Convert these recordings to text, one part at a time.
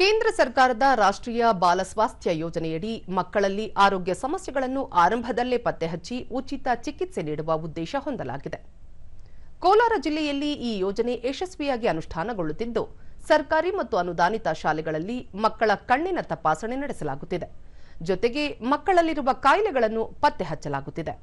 ಕೇಂದ್ರ ಸರ್ಕಾರದ ರಾಷ್ಟ್ರೀಯ ಬಾಲ ಸ್ವಾಸ್ಥ್ಯ ಯೋಜನೆಯಡಿ ಮಕ್ಕಳಲ್ಲಿ ಆರೋಗ್ಯ ಸಮಸ್ಯೆಗಳನ್ನು ಆರಂಭದಲ್ಲೇ ಪತ್ತೆ ಹಚ್ಚಿ ಉಚಿತ ಚಿಕಿತ್ಸೆ ನೀಡುವ ಉದ್ದೇಶ ಹೊಂದಲಾಗಿದೆ. ಕೋಲಾರ ಜಿಲ್ಲೆಯಲ್ಲಿ ಈ ಯೋಜನೆ ಯಶಸ್ವಿಯಾಗಿ ಅನುಷ್ಠಾನಗೊಳ್ಳುತ್ತಿದ್ದು, ಸರ್ಕಾರಿ ಮತ್ತು ಅನುದಾನಿತ ಶಾಲೆಗಳಲ್ಲಿ ಮಕ್ಕಳ ಕಣ್ಣಿನ ತಪಾಸಣೆ ನಡೆಸಲಾಗುತ್ತಿದೆ. ಜೊತೆಗೆ ಮಕ್ಕಳಲ್ಲಿರುವ ಕಾಯಿಲೆಗಳನ್ನು ಪತ್ತೆ ಹಚ್ಚಲಾಗುತ್ತಿದೆ.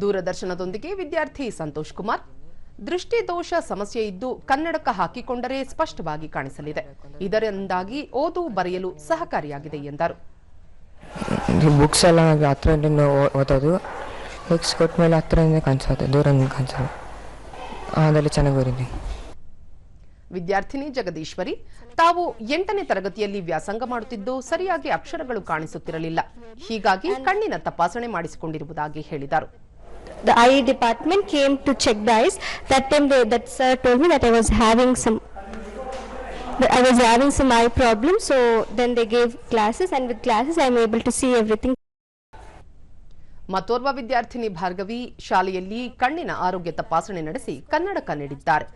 ದೂರದರ್ಶನದೊಂದಿಗೆ ವಿದ್ಯಾರ್ಥಿ ಸಂತೋಷ್ ಕುಮಾರ್. ದೃಷ್ಟಿದೋಷ ಸಮಸ್ಯೆ ಇದ್ದು ಕನ್ನಡಕ ಹಾಕಿಕೊಂಡರೆ ಸ್ಪಷ್ಟವಾಗಿ ಕಾಣಿಸಲಿದೆ. ಇದರಿಂದಾಗಿ ಓದು ಬರೆಯಲು ಸಹಕಾರಿಯಾಗಿದೆ ಎಂದರು. ಬುಕ್ಸ್ ಎಲ್ಲ ಹತ್ರದಿಂದ ಓದೋದು. ಬುಕ್ಸ್ ಕೊಟ್ಮೇಲೆ ಹತ್ರದಿಂದ ಕಾಣಿಸೋದು ದೂರದಿಂದ ಕಾಣಿಸೋದು. ಅದೆಲ್ಲ ಚೆನ್ನಾಗಿ ವಿದ್ಯಾರ್ಥಿನಿ ಜಗದೀಶ್ವರಿ ತಾವು ಎಂಟನೇ ತರಗತಿಯಲ್ಲಿ ವ್ಯಾಸಂಗ ಮಾಡುತ್ತಿದ್ದು ಸರಿಯಾಗಿ ಅಕ್ಷರಗಳು ಕಾಣಿಸುತ್ತಿರಲಿಲ್ಲ. ಹೀಗಾಗಿ ಕಣ್ಣಿನ ತಪಾಸಣೆ ಮಾಡಿಸಿಕೊಂಡಿರುವುದಾಗಿ ಹೇಳಿದರು. The eye department came to check the eyes. That time they, that sir told me that I was having some I was having some eye problems. So then they gave classes, and with classes I am able to see everything. ಮತ್ತೋರ್ವ ವಿದ್ಯಾರ್ಥಿನಿ ಭಾರ್ಗವಿ ಶಾಲೆಯಲ್ಲಿ ಕಣ್ಣಿನ ಆರೋಗ್ಯ ತಪಾಸಣೆ ನಡೆಸಿ ಕನ್ನಡಕ ನೀಡಿದ್ದಾರೆ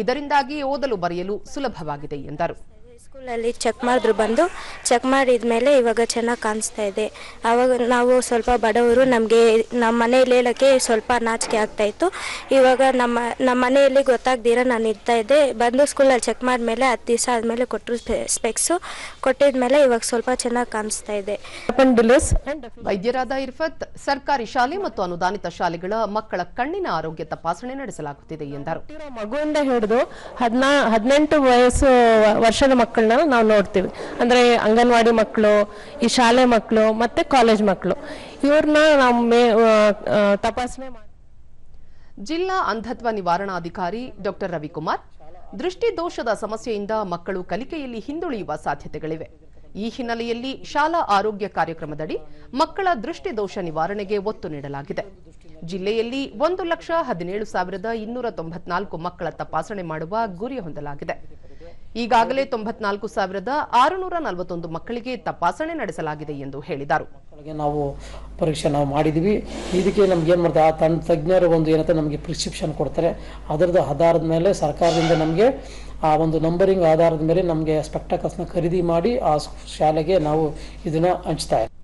ಇದರಿಂದಾಗಿ ಓದಲು ಬರೆಯಲು ಸುಲಭವಾಗಿದೆ ಎಂದರು ಸ್ಕೂಲಲ್ಲಿ ಚೆಕ್ ಮಾಡಿದ್ರು ಬಂದು ಚೆಕ್ ಮಾಡಿದ್ಮೇಲೆ ಇವಾಗ ಚೆನ್ನಾಗಿ ಕಾಣಿಸ್ತಾ ಇದೆ. ಆವಾಗ ನಾವು ಸ್ವಲ್ಪ ಬಡವರು ನಮಗೆ ನಮ್ಮ ಮನೆಯಲ್ಲಿ ಹೇಳೋಕ್ಕೆ ಸ್ವಲ್ಪ ನಾಚಿಕೆ ಆಗ್ತಾಯಿತ್ತು ಇವಾಗ ನಮ್ಮ ನಮ್ಮ ಮನೆಯಲ್ಲಿ ಗೊತ್ತಾಗ್ದಿರ ನಾನು ಇರ್ತಾ ಇದ್ದೆ. ಬಂದು ಸ್ಕೂಲಲ್ಲಿ ಚೆಕ್ ಮಾಡಿದ್ಮೇಲೆ ಹತ್ತು ದಿವಸ ಆದಮೇಲೆ ಕೊಟ್ಟರು ಸ್ಪೆಕ್ಸು ಕೊಟ್ಟಿದ್ಮೇಲೆ ಇವಾಗ ಸ್ವಲ್ಪ ಚೆನ್ನಾಗಿ ಕಾಣಿಸ್ತಾ ಇದೆ. ವೈದ್ಯರಾದ ಇರ್ಫತ್ ಸರ್ಕಾರಿ ಶಾಲೆ ಮತ್ತು ಅನುದಾನಿತ ಶಾಲೆಗಳ ಮಕ್ಕಳ ಕಣ್ಣಿನ ಆರೋಗ್ಯ ತಪಾಸಣೆ ನಡೆಸಲಾಗುತ್ತಿದೆ ಎಂದರು. ಮಗುವಿಂದ ಹಿಡಿದು ಹದಿನಾ ಹದಿನೆಂಟು ವಯಸ್ಸು ವರ್ಷದ ಮಕ್ಕಳನ್ನ ನಾವು ನೋಡ್ತೀವಿ. ಅಂದರೆ ಅಂಗನವಾಡಿ ಮಕ್ಕಳು ಈ ಶಾಲೆ ಮಕ್ಕಳು ಮತ್ತೆ ಕಾಲೇಜ್ ಮಕ್ಕಳು ಇವ್ರನ್ನ ನಾವು ಮೇ ತಪಾಸಣೆ ಜಿಲ್ಲಾ ಅಂಧತ್ವ ನಿವಾರಣಾಧಿಕಾರಿ ಡಾಕ್ಟರ್ ರವಿಕುಮಾರ್, ದೃಷ್ಟಿದೋಷದ ಸಮಸ್ಯೆಯಿಂದ ಮಕ್ಕಳು ಕಲಿಕೆಯಲ್ಲಿ ಹಿಂದುಳಿಯುವ ಸಾಧ್ಯತೆಗಳಿವೆ. ಈ ಹಿನ್ನೆಲೆಯಲ್ಲಿ ಶಾಲಾ ಆರೋಗ್ಯ ಕಾರ್ಯಕ್ರಮದಡಿ ಮಕ್ಕಳ ದೃಷ್ಟಿದೋಷ ನಿವಾರಣೆಗೆ ಒತ್ತು ನೀಡಲಾಗಿದೆ. ಜಿಲ್ಲೆಯಲ್ಲಿ ಒಂದು ಲಕ್ಷ ಹದಿನೇಳು ಸಾವಿರದ ಇನ್ನೂರ ತೊಂಬತ್ನಾಲ್ಕು ಮಕ್ಕಳ ತಪಾಸಣೆ ಮಾಡುವ ಗುರಿ ಹೊಂದಲಾಗಿದೆ. ಈಗಾಗಲೇ ತೊಂಬತ್ನಾಲ್ಕು ಸಾವಿರದ ಆರುನೂರ ನಲವತ್ತೊಂದು ಮಕ್ಕಳಿಗೆ ತಪಾಸಣೆ ನಡೆಸಲಾಗಿದೆ ಎಂದು ಹೇಳಿದರು. ನಾವು ಪರೀಕ್ಷೆ ನಾವು ಮಾಡಿದ್ವಿ. ಇದಕ್ಕೆ ನಮ್ಗೆ ಏನು ಮಾಡ್ತಾರೆ, ಆ ತಜ್ಞರು ಒಂದು ಏನಂತ ನಮಗೆ ಪ್ರಿಸ್ಕ್ರಿಪ್ಷನ್ ಕೊಡ್ತಾರೆ. ಅದರದ್ದು ಆಧಾರದ ಮೇಲೆ ಸರ್ಕಾರದಿಂದ ನಮಗೆ ಆ ಒಂದು ನಂಬರಿಂಗ್ ಆಧಾರದ ಮೇಲೆ ನಮಗೆ ಸ್ಪೆಕ್ಟಕಲ್ಸ್ನ ಖರೀದಿ ಮಾಡಿ ಆ ಶಾಲೆಗೆ ನಾವು ಇದನ್ನು ಹಂಚ್ತಾ ಇದ್ದೀವಿ